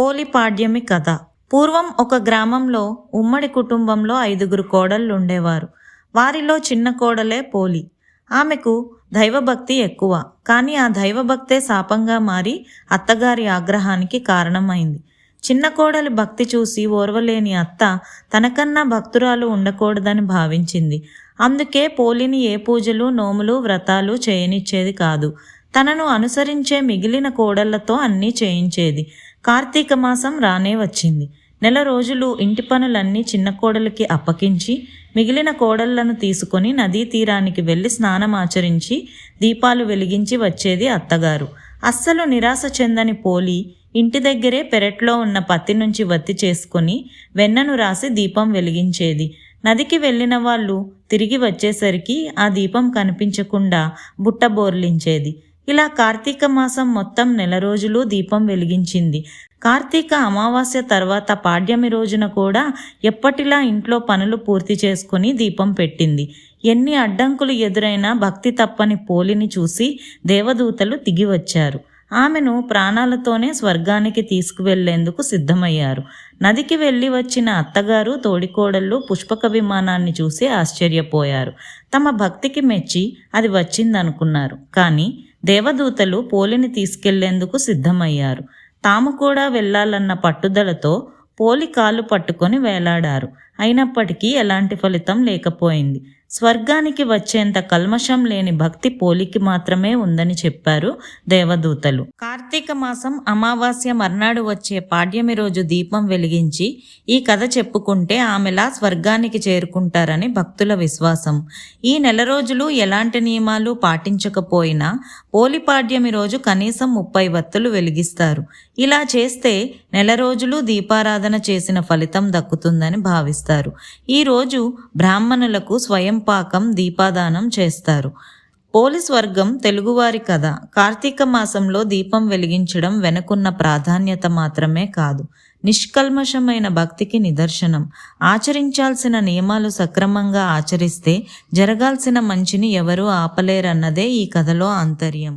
పోలిపాడ్యమి కథ. పూర్వం ఒక గ్రామంలో ఉమ్మడి కుటుంబంలో ఐదుగురు కోడళ్ళు ఉండేవారు వారిలో చిన్న కోడలే పోలి. ఆమెకు దైవభక్తి ఎక్కువ. కానీ ఆ దైవభక్తే శాపంగా మారి అత్తగారి ఆగ్రహానికి కారణమైంది. చిన్న కోడలి భక్తి చూసి ఓర్వలేని అత్త తనకన్నా భక్తురాలు ఉండకూడదని భావించింది. అందుకే పోలిని ఏ పూజలు నోములు వ్రతాలు చేయనిచ్చేది కాదు. తనను అనుసరించే మిగిలిన కోడళ్ళతో అన్నీ చేయించేది. కార్తీక మాసం రానే వచ్చింది. నెల రోజులు ఇంటి పనులన్నీ చిన్న కోడలికి అప్పగించి మిగిలిన కోడళ్ళను తీసుకొని నదీ తీరానికి వెళ్ళి స్నానం ఆచరించి దీపాలు వెలిగించి వచ్చేది అత్తగారు. అస్సలు నిరాశ చెందని పోలి ఇంటి దగ్గరే పెరట్లో ఉన్న పత్తి నుంచి వత్తి చేసుకొని వెన్నను రాసి దీపం వెలిగించేది. నదికి వెళ్ళిన వాళ్ళు తిరిగి వచ్చేసరికి ఆ దీపం కనిపించకుండా బుట్ట బోర్లించేది. ఇలా కార్తీక మాసం మొత్తం నెల రోజులు దీపం వెలిగించింది. కార్తీక అమావాస్య తర్వాత పాడ్యమి రోజున కూడా ఎప్పటిలా ఇంట్లో పనులు పూర్తి చేసుకుని దీపం పెట్టింది. ఎన్ని అడ్డంకులు ఎదురైనా భక్తి తప్పని పోలిని చూసి దేవదూతలు దిగి వచ్చారు ఆమెను ప్రాణాలతోనే స్వర్గానికి తీసుకువెళ్ళేందుకు సిద్ధమయ్యారు. నదికి వెళ్ళి వచ్చిన అత్తగారు తోడికోడళ్ళు పుష్పక విమానాన్ని చూసి ఆశ్చర్యపోయారు. తమ భక్తికి మెచ్చి అది వచ్చిందనుకున్నారు. కానీ దేవదూతలు పోలిని తీసుకెళ్ళేందుకు సిద్ధమయ్యారు. తాము కూడా వెళ్ళాలన్న పట్టుదలతో పోలి కాలు పట్టుకొని వేలాడారు. అయినప్పటికీ ఎలాంటి ఫలితం లేకపోయింది. స్వర్గానికి వచ్చేంత కల్మషం లేని భక్తి పోలికి మాత్రమే ఉందని చెప్పారు దేవదూతలు. కార్తీక మాసం అమావాస్య మర్నాడు వచ్చే పాడ్యమి రోజు దీపం వెలిగించి ఈ కథ చెప్పుకుంటే ఆమెలా స్వర్గానికి చేరుకుంటారని భక్తుల విశ్వాసం. ఈ నెల రోజులు ఎలాంటి నియమాలు పాటించకపోయినా పోలిపాడ్యమి రోజు కనీసం ముప్పై వత్తులు వెలిగిస్తారు. ఇలా చేస్తే నెల రోజులు దీపారాధన చేసిన ఫలితం దక్కుతుందని భావిస్తారు. ఈ రోజు బ్రాహ్మణులకు స్వయంపాకం దీపాదానం చేస్తారు. పోలీస్ వర్గం తెలుగువారి కథ. కార్తీక మాసంలో దీపం వెలిగించడం వెనుకున్న ప్రాధాన్యత మాత్రమే కాదు. నిష్కల్మషమైన భక్తికి నిదర్శనం. ఆచరించాల్సిన నియమాలు సక్రమంగా ఆచరిస్తే జరగాల్సిన మంచిని ఎవరూ ఆపలేరన్నదే ఈ కథలో ఆంతర్యం.